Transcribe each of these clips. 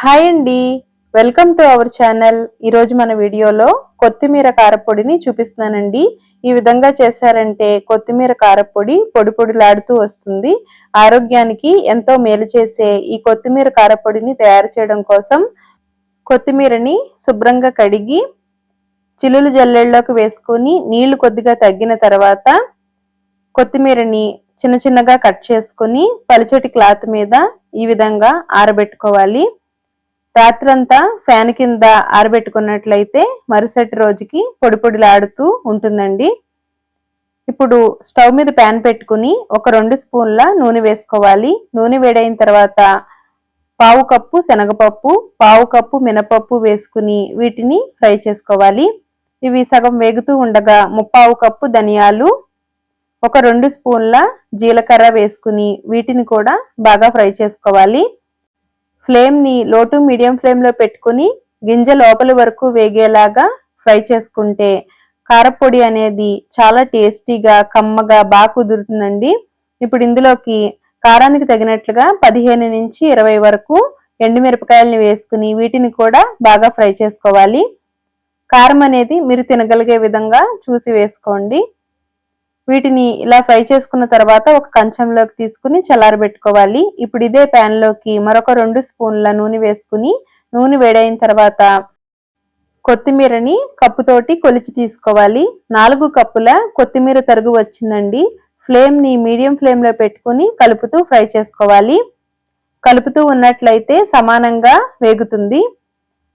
Hi అండి. Welcome to our channel. ఈరోజు మన వీడియోలో కొత్తిమీర కారపొడిని చూపిస్తున్నానండి. ఈ విధంగా చేశారంటే కొత్తిమీర కారపొడి పొడి పొడిలాడుతూ వస్తుంది. ఆరోగ్యానికి ఎంతో మేలు చేసే ఈ కొత్తిమీర కారపొడిని తయారు చేయడం కోసం కొత్తిమీరని శుభ్రంగా కడిగి చిల్లులు జల్లెళ్ళలోకి వేసుకొని నీళ్ళు కొద్దిగా తగ్గిన తర్వాత కొత్తిమీరని చిన్న చిన్నగా కట్ చేసుకుని పలిచటి క్లాత్ మీద ఈ విధంగా ఆరబెట్టుకోవాలి. రాత్రంతా ఫ్యాన్ కింద ఆరబెట్టుకున్నట్లయితే మరుసటి రోజుకి పొడి పొడిలాడుతూ ఉంటుందండి. ఇప్పుడు స్టవ్ మీద ప్యాన్ పెట్టుకుని ఒక రెండు స్పూన్ల నూనె వేసుకోవాలి. నూనె వేడైన తర్వాత పావు కప్పు శనగపప్పు పావు కప్పు మినపప్పు వేసుకుని వీటిని ఫ్రై చేసుకోవాలి. ఇవి సగం వేగుతూ ఉండగా ముప్పావు కప్పు ధనియాలు ఒక రెండు స్పూన్ల జీలకర్ర వేసుకుని వీటిని కూడా బాగా ఫ్రై చేసుకోవాలి. ఫ్లేమ్ని లో టు మీడియం ఫ్లేమ్లో పెట్టుకుని గింజ లోపలి వరకు వేగేలాగా ఫ్రై చేసుకుంటే కారపొడి అనేది చాలా టేస్టీగా కమ్మగా బాగా కుదురుతుందండి. ఇప్పుడు ఇందులోకి కారానికి తగినట్లుగా పదిహేను నుంచి ఇరవై వరకు ఎండుమిరపకాయలని వేసుకుని వీటిని కూడా బాగా ఫ్రై చేసుకోవాలి. కారం అనేది మీరు తినగలిగే విధంగా చూసి వేసుకోండి. వీటిని ఇలా ఫ్రై చేసుకున్న తర్వాత ఒక కంచంలోకి తీసుకుని చల్లారబెట్టుకోవాలి ఇప్పుడు ఇదే లోకి మరొక రెండు స్పూన్ల నూనె వేసుకుని నూనె వేడైన తర్వాత కొత్తిమీరని కప్పుతోటి కొలిచి తీసుకోవాలి. నాలుగు కప్పుల కొత్తిమీర తరుగు వచ్చిందండి. ఫ్లేమ్ని మీడియం ఫ్లేమ్లో పెట్టుకుని కలుపుతూ ఫ్రై చేసుకోవాలి. కలుపుతూ ఉన్నట్లయితే సమానంగా వేగుతుంది.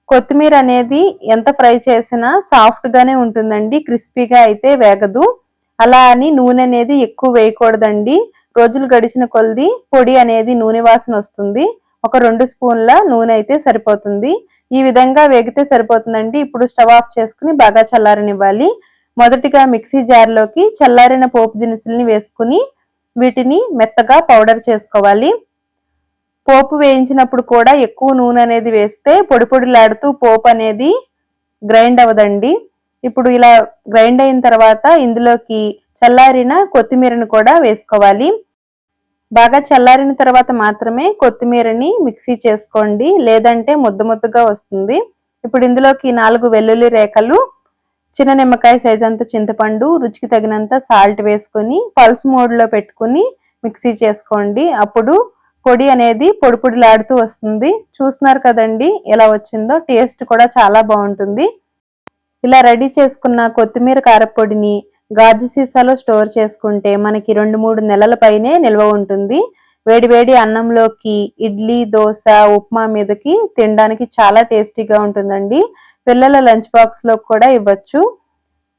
కొత్తిమీర అనేది ఎంత ఫ్రై చేసినా సాఫ్ట్గానే ఉంటుందండి. క్రిస్పీగా అయితే వేగదు. అలా అని నూనె అనేది ఎక్కువ వేయకూడదండి. రోజులు గడిచిన కొలది పొడి అనేది నూనె వాసన వస్తుంది. ఒక రెండు స్పూన్ల నూనె అయితే సరిపోతుంది. ఈ విధంగా వేగితే సరిపోతుందండి. ఇప్పుడు స్టవ్ ఆఫ్ చేసుకుని బాగా చల్లారనివ్వాలి. మొదటిగా మిక్సీ జార్లోకి చల్లారిన పోపు దినుసుల్ని వేసుకుని వీటిని మెత్తగా పౌడర్ చేసుకోవాలి. పోపు వేయించినప్పుడు కూడా ఎక్కువ నూనె అనేది వేస్తే పొడి పొడిలాడుతూ పోపు అనేది గ్రైండ్ అవ్వదండి. ఇప్పుడు ఇలా గ్రైండ్ అయిన తర్వాత ఇందులోకి చల్లారిన కొత్తిమీరని కూడా వేసుకోవాలి. బాగా చల్లారిన తర్వాత మాత్రమే కొత్తిమీరని మిక్సీ చేసుకోండి. లేదంటే ముద్ద ముద్దగా వస్తుంది. ఇప్పుడు ఇందులోకి నాలుగు వెల్లుల్లి రేఖలు చిన్న నిమ్మకాయ సైజ్ అంత చింతపండు రుచికి తగినంత సాల్ట్ వేసుకొని పల్స్ మోడ్లో పెట్టుకుని మిక్సీ చేసుకోండి. అప్పుడు పొడి అనేది పొడి పొడిలాడుతూ వస్తుంది. చూస్తున్నారు కదండి ఎలా వచ్చిందో? టేస్ట్ కూడా చాలా బాగుంటుంది. ఇలా రెడీ చేసుకున్న కొత్తిమీర కారపొడిని గాజు సీసాలో స్టోర్ చేసుకుంటే మనకి రెండు మూడు నెలల పైనే నిల్వ ఉంటుంది. వేడివేడి అన్నంలోకి ఇడ్లీ దోశ ఉప్మా మీదకి తినడానికి చాలా టేస్టీగా ఉంటుందండి. పిల్లల లంచ్ బాక్స్లో కూడా ఇవ్వచ్చు.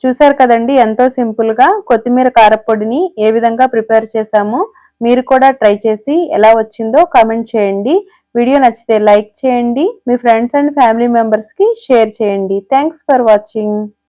చూసారు కదండి ఎంతో సింపుల్గా కొత్తిమీర కారపొడిని ఏ విధంగా ప్రిపేర్ చేశామో మీరు కూడా ట్రై చేసి ఎలా వచ్చిందో కామెంట్ చేయండి. వీడియో నచ్చితే లైక్ చేయండి. మీ ఫ్రెండ్స్ అండ్ ఫ్యామిలీ మెంబర్స్కి షేర్ చేయండి. Thanks for watching.